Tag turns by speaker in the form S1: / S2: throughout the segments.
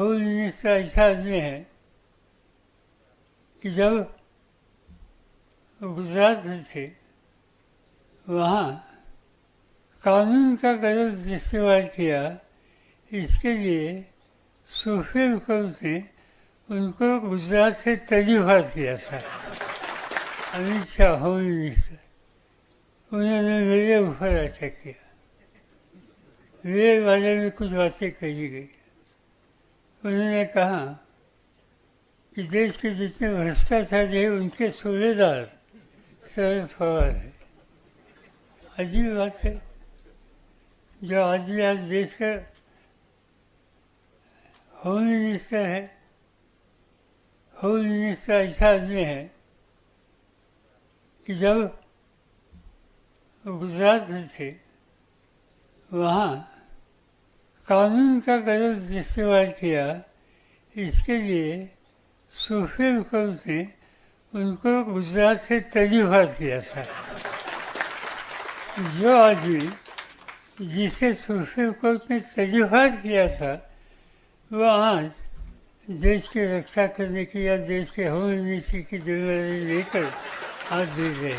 S1: Home minister ऐसा आदमी है कि जब गुजरात में थे वहाँ कानून का गलत इस्तेमाल किया, इसके लिए सुप्रीम कोर्ट ने उनको गुजरात से तजुर्बा किया था। अमित शाह होम मिनिस्टर उन्होंने मेरे ऊपर अटैक किया। मेरे बारे में कुछ बातें कही गई। उन्होंने कहा कि देश के जितने भ्रष्टाचारी हैं, उनके सूबेदार शरद पवार है। अजीब बात है। जो आदमी आज देश का होम मिनिस्टर है, होम मिनिस्टर ऐसा आदमी है कि जब गुजरात में थे, वहाँ कानून का गलत इस्तेमाल किया, इसके लिए सुप्रीम कोर्ट ने उनको गुजरात से तजुर्बा किया था। जो आदमी जिसे सुप्रीम कोर्ट ने तजुर्बा किया था, वो आज देश की रक्षा करने की या देश के होम मिनिस्ट्री की ज़िम्मेदारी लेकर आज दे रहे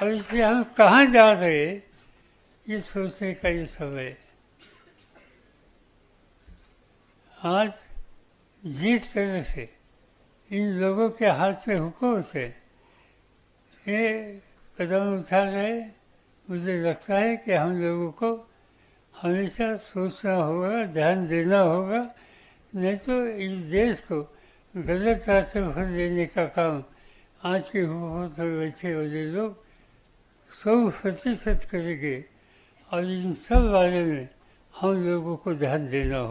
S1: और इसलिए हम कहाँ जा रहे ये सोचने का ये समय है। आज जिस तरह से इन लोगों के हाथ में हुकूमत से ये कदम उठा रहे, मुझे लगता है कि हम लोगों को हमेशा सोचना होगा, ध्यान देना होगा, नहीं तो इस देश को गलत रास्ते पर लेने का काम आज के हुकूमत में बैठे वाले लोग सौ प्रतिशत करेंगे और इन सब बारे में हम लोगों को ध्यान देना होगा।